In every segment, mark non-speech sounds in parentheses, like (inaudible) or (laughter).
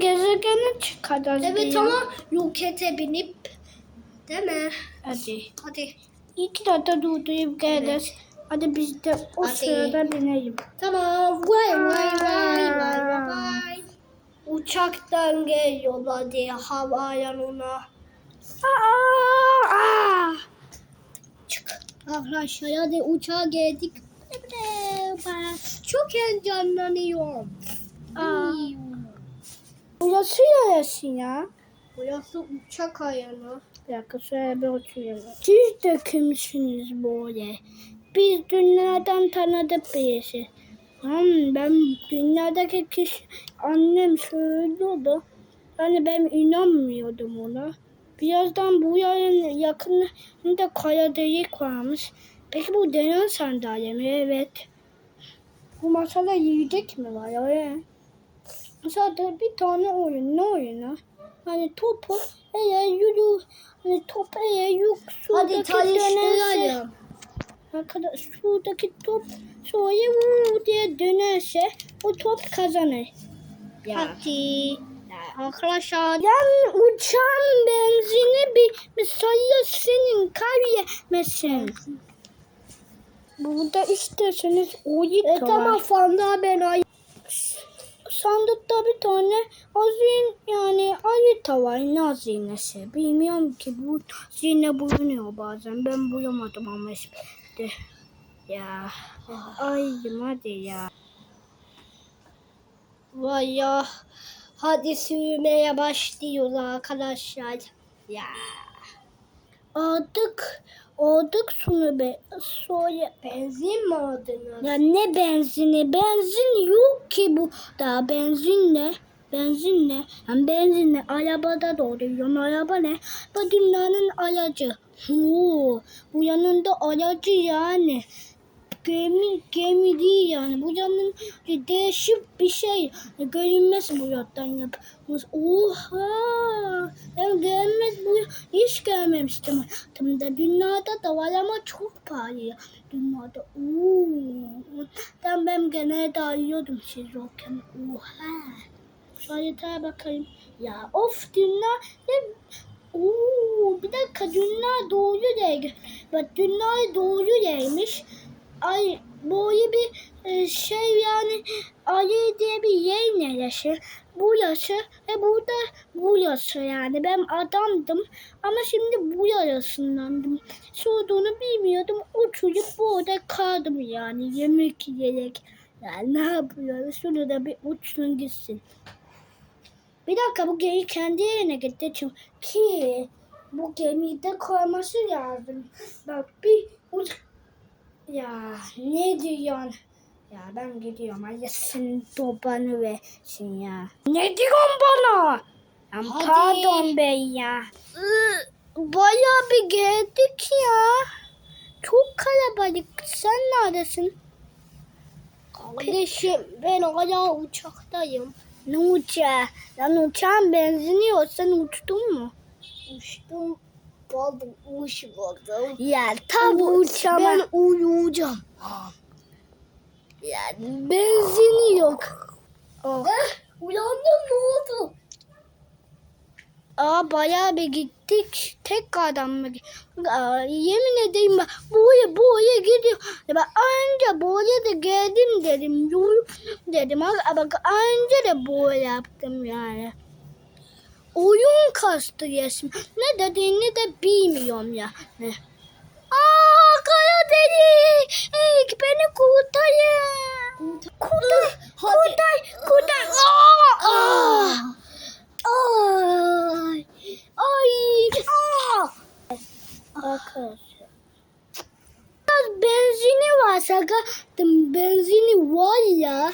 gezegene çıkarız Evet ama rokete binip değil mi? Hadi. Hadi. İki dakika durdurup geliriz. Hadi biz de o Hadi. sırada binelim. Tamam. Vay vay vay vay vay vay. Uçaktan geliyorlar diye havaalanına. Aa, aa. Çık. Arkadaşlar hadi uçağa geldik. Çok heyecanlanıyorum. Aa. Burası neresi ya? Burası uçak ayağına. Bir dakika şöyle bir oturayım. Siz de kimsiniz böyle? Biz dünyadan tanıdık birisi. Hmm, ben dünyadaki kişi annem söylüyordu. Yani ben inanmıyordum ona. Birazdan bu yarın yakınında kaya delik varmış. Peki bu denen sandalye mi? Evet. Bu masada yiyecek mi var? Evet. Masada bir tane oyun. Ne oyunu? Hani topu eğer yürü, hani top eğer yok Hadi sudaki dönerse, tanıştıralım. arkadaş sudaki top sonra vuu diye dönerse o top kazanır. Hadi. Arkadaşlar Yani uçağın benzini bir mesela senin kaybemesin. Burada isterseniz oyun e, tamam fanda ben ay. Sandıkta bir tane hazin yani harita var ne hazinesi. Bilmiyorum ki bu hazine bulunuyor bazen. Ben bulamadım ama işte. Ya. Ayım hadi ya. Vay ya. Hadi sürmeye başlıyoruz arkadaşlar. Ya. Aldık. Aldık şunu be. Sonra Benzin mi aldınız? Ya ne benzini? Benzin yok ki bu. Daha benzin ne? Benzin ne? Yani benzin ne? Arabada doğruyorsun. Araba ne? Bu dünyanın aracı. Oo, bu yanında aracı yani. Gemi, gemi değil yani. Bu yanın değişik bir şey. Görünmez bu yattan yapılmış. Oha! Ben görmez bu hiç görmemiştim. Hayatımda dünyada da var ama çok pahalı. Dünyada. Oo. Ben, ben genelde arıyordum siz yokken. Oha! Şu bakayım. Ya of dünya ne? Oo, bir dakika dünya doğru değil. Bak dünya doğru değilmiş. Ay böyle bir e, şey yani ayı diye bir yer neresi? Bu yaşı ve burada bu yaşı yani ben adamdım ama şimdi bu yarasındandım. Sorduğunu bilmiyordum. O çocuk burada kaldım yani yemek yiyerek. Yani ne yapıyor? Şunu da bir uçsun gitsin. Bir dakika bu gemi kendi yerine gitti çünkü bu gemiyi de koyması lazım. Bak bir. Ya ne diyorsun? Ya ben gidiyorum. Ay senin babanı versin ya. Ne diyorsun bana? Ya Hadi. pardon bey ya. Iı, Bayağı bir geldik ya. Çok kalabalık. Sen neredesin? Kardeşim ben hala uçaktayım. Ne uçağı? Lan uçağın benzini yok. Sen uçtun mu? Uçtum. Kaldım uçmadım. Ya tabi uçama. Ben uyuyacağım. Yani benzini yok. Oh. Eh, uyandım ne oldu? Aa bayağı bir gittik. Tek adam mı? Aa, yemin edeyim bak buraya buraya gidiyor. Bak anca buraya da geldim dedim. Yol dedim. Bak anca da böyle yaptım yani. Oyun kastı resmen. Ne dediğini de bilmiyorum ya. Ne? Aa kara delik. Ey, beni kurtarın. Kurtar. Kurtar. Kurtar. Aa, aa. Ay. Ay. Aa. Arkadaşlar. Biraz benzini var sakatım. Benzini var ya.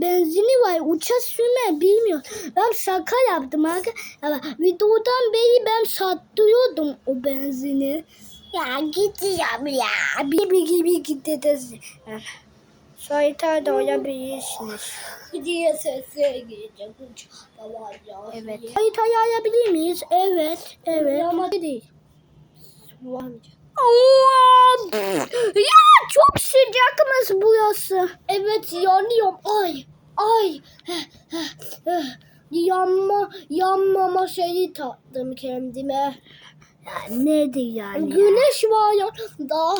Benzini var. Uçak sürme bilmiyorum. Ben şaka yaptım. arkadaşlar. Videodan beri ben sattırıyordum o benzini. Ya gideceğim ya. Bir bir gibi gideceğiz. Sayıta da olabilirsiniz. diye sesler gelecek uçakta var ya. Evet. Haritayı alabilir miyiz? Evet. Evet. Ama değil. Ya çok sıcakmış burası. Evet yanıyorum. Ay ay. (sighs) yanma yanmama şeyi taktım kendime. Ya nedir yani? ya? Güneş var ya daha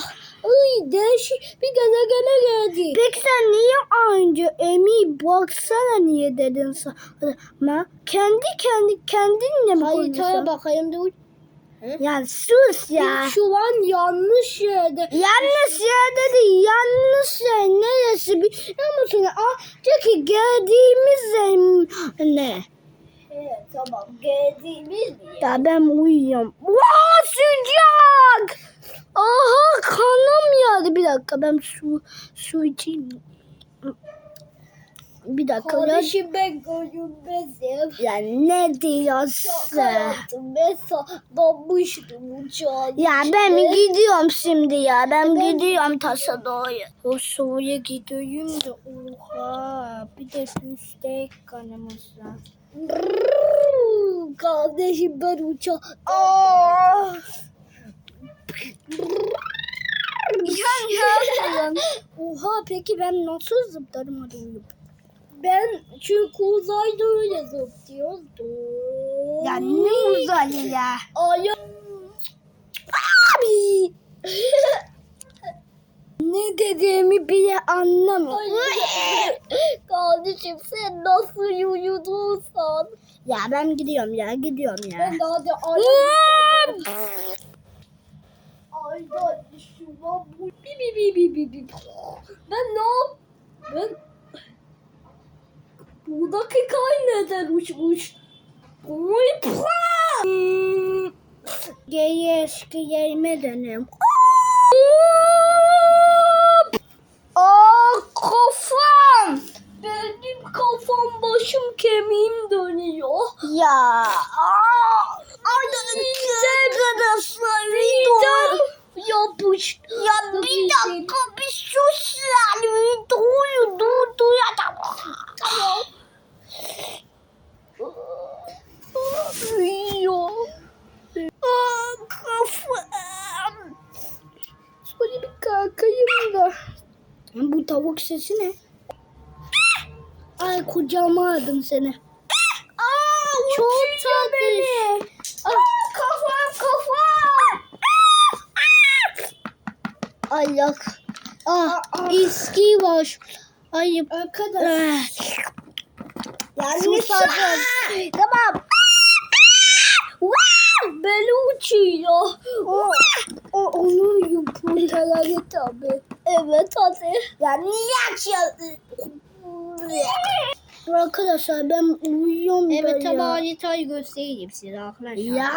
ay değişik bir gezegene geldi. Peki sen niye önce Emi baksana niye dedin sana? Kendi kendi kendinle mi Haritaya konuşuyorsun? bakayım dur. Ya sus ya. Şu an yanlış yerde. Yanlış yer dedi. Yanlış yer neresi biliyor musun? Önceki geldiğimiz yer ne? Evet tamam geldiğimiz yer. Ya ben uyuyorum. Vaa sıcak. Aha kanım yağdı. Bir dakika ben su su içeyim. Bir dakika. Kardeşim ben görünmezim. Ya ne diyorsun? Hayatım ben saklanmıştım uçağın Ya içinde. ben gidiyorum şimdi ya. Ben gidiyorum taşa doğru. O soğuya gidiyorum da oha. Bir de büstek kanımız var. Brrr, Kardeşim ben uçağım. Ah! Oha peki ben nasıl zıplarım hadi uyup. Ben çünkü uzayda öyle zıplıyordum. Ya ne uzayı ya. Ay Abi. ne dediğimi bile anlamıyorum. Kardeşim sen nasıl uyudunsan? Ya ben gidiyorum ya gidiyorum ya. Ben daha da Ay kardeşim lan bu bi bi bi bi bi bi. Ben ne yap? Ben bu dakika neden uçmuş? Oy Hmm, Geri eski yerime dönüyorum. Tavuk sesi ne? Ay kucağıma aldım seni. Aa, Çok beni. Aa, kafam kafam. Ay yak. Ah, iski var. Ayıp. Arkadaş. Yani Susadım. Tamam. Beni uçuyor. Onu yumurtaları tabii. Evet hadi. Ya niye açıyorsun? Arkadaşlar ben uyuyorum Evet ama haritayı göstereyim size arkadaşlar. Ya.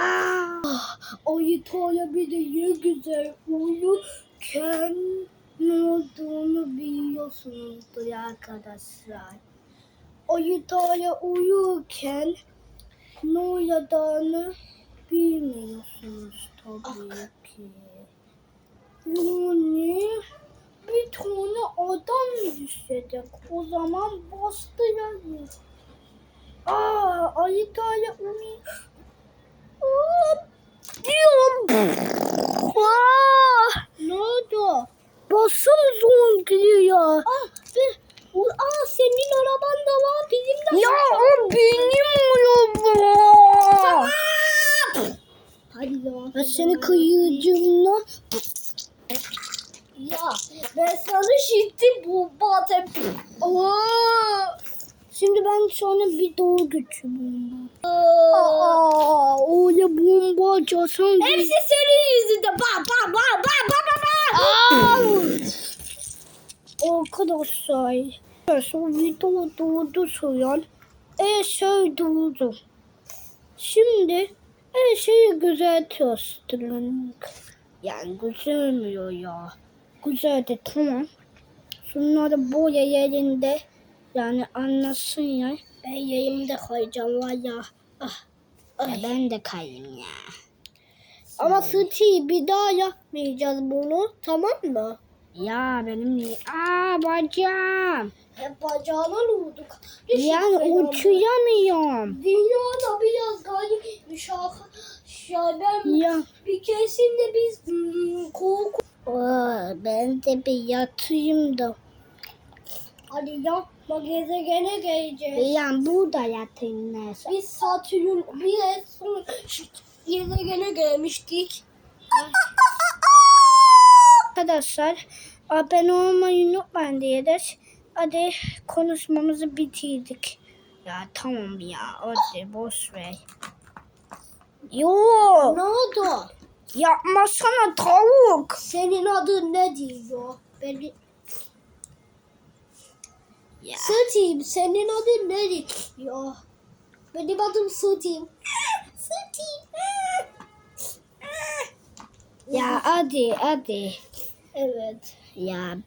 Haritaya bir de ne güzel uyurken Ne olduğunu biliyorsunuzdur arkadaşlar. Ayıtaya uyurken ne olacağını bilmiyorsunuz tabii ki. Yani bir tane adam düşecek. O zaman bastırırız. Aa, ayıtaya uyuyor. Aa, Diyorum. Aa, Ne oldu? basım zonkluyor. Ah, bir, aa, senin araban da var bizim de Ya o benim arabam. Hadi zaman. Ben seni kıyıcımla Ya ben sana şimdi bu batım. Aa! Şimdi ben sonra bir doğu götürürüm. Aa, öyle bomba açarsan Hepsi senin yüzünden. Ba ba ba ba ba ba ba. Arkadaşlar. Sonra video doğdu soyan. Her şey doğdu. Şimdi her şeyi güzel gösterin. Yani güzelmiyor ya. Güzel de tamam. Şunları böyle yerinde yani anlasın ya. Ben yayımda koyacağım var ya. Ah. Ya ben de kayayım ya. Ama Sıtı'yı bir daha yapmayacağız bunu. Tamam mı? Ya benim niye? Aa bacağım. Hep bacağına vurduk. Yani uçuyamıyorum. Dünyada biraz garip şarkı. Ya ben Ya. bir keresinde biz hmm, korku. Ben de bir yatayım da. Hadi yap. Bak gezegene geleceğiz. Yani burada yatayım neyse. Biz Satürn bir de son gezegene gelmiştik. Arkadaşlar abone olmayı unutmayın diyerek hadi konuşmamızı bitirdik. Ya tamam ya hadi boş ver. Yo Ne oldu? Yapmasana tavuk. Senin adın ne diyor? Beni... Ya. Sıtayım. Senin adın ne diyor? Benim adım Sıtayım. Sıtayım. Ya hadi hadi. Evet. Ya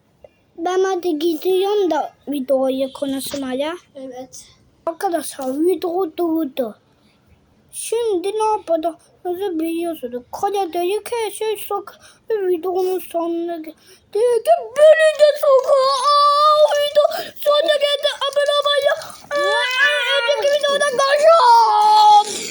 ben hadi gidiyorum da videoyu konuşmaya. Evet. Arkadaşlar video durdu. Şimdi ne yapacağımızı biliyorsunuz. Kaledeki keşe sok videonun sonuna geldik. Beni de sokağa. Aa, Video sonuna geldi. Abone olmayı. Aa, Önceki videoda görüşürüz.